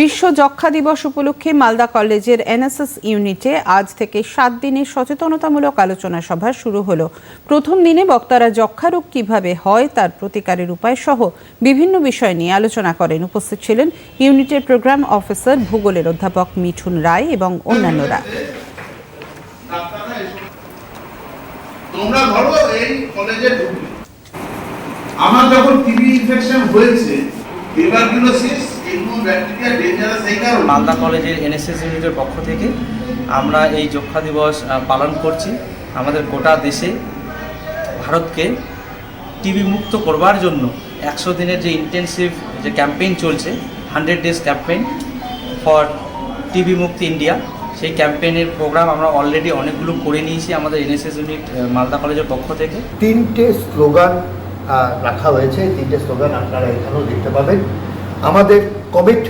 বিশ্ব যক্ষা দিবস উপলক্ষে মালদা কলেজের এনএসএস ইউনিটে আজ থেকে সাত দিনের সচেতনতামূলক আলোচনা সভা শুরু হলো। প্রথম দিনে বক্তারা যক্ষা রোগ কীভাবে হয়, তার প্রতিকারের উপায় সহ বিভিন্ন বিষয় নিয়ে আলোচনা করেন। উপস্থিত ছিলেন ইউনিটের প্রোগ্রাম অফিসার ভূগোলের অধ্যাপক মিঠুন রায় এবং অন্যান্যরা। আমার যখন টিবি ইনফেকশন হয়েছে টিউবারকুলোসিস মালদা কলেজের এনএসএস ইউনিটের পক্ষ থেকে আমরা এই যক্ষা দিবস পালন করছি। আমাদের গোটা দেশে ভারতকে টিবি মুক্ত করবার জন্য একশো দিনের যে ইন্টেনসিভ যে ক্যাম্পেইন চলছে hundred days campaign for TB মুক্ত ইন্ডিয়া সেই ক্যাম্পেইনের প্রোগ্রাম আমরা অলরেডি অনেকগুলো করে নিয়েছি আমাদের এনএসএস ইউনিট মালদা কলেজের পক্ষ থেকে। তিনটে স্লোগান রাখা হয়েছে। তিনটে স্লোগান আপনারা এখানেও দেখতে পাবেন। আমাদের কমিট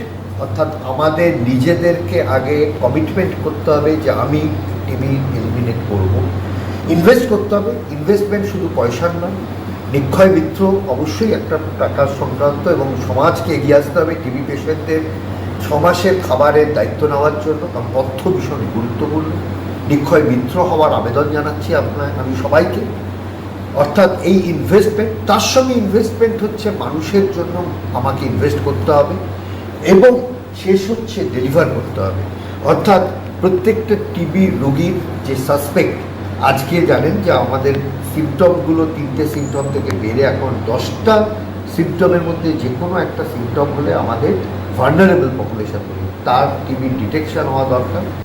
অর্থাৎ আমাদের নিজেদেরকে আগে কমিটমেন্ট করতে হবে যে আমি টিভি এলিমিনেট করব। ইনভেস্ট করতে হবে। ইনভেস্টমেন্ট শুধু পয়সার নয়, নিক্ষয় মিত্র অবশ্যই একটা টাকার সংক্রান্ত এবং সমাজকে এগিয়ে আসতে হবে টিভি পেশেন্টদের ছ মাসের খাবারের দায়িত্ব নেওয়ার জন্য, কারণ তথ্য ভীষণ গুরুত্বপূর্ণ। নিক্ষয় মিত্র হওয়ার আবেদন জানাচ্ছি আপনার, আমি সবাইকে। অর্থাৎ এই ইনভেস্টমেন্ট তার সঙ্গে ইনভেস্টমেন্ট হচ্ছে মানুষের জন্য আমাকে ইনভেস্ট করতে হবে এবং শেষ হচ্ছে ডেলিভার করতে হবে। অর্থাৎ প্রত্যেকটা টিবি রোগীর যে সাসপেক্ট আজকে জানেন যে আমাদের সিমটমগুলো তিনটে সিমটম থেকে বেড়ে এখন দশটা সিমটমের মধ্যে যে কোনো একটা সিমটম হলে আমাদের ভার্নারেবল পপুলেশন তার টিবি ডিটেকশন হওয়া দরকার।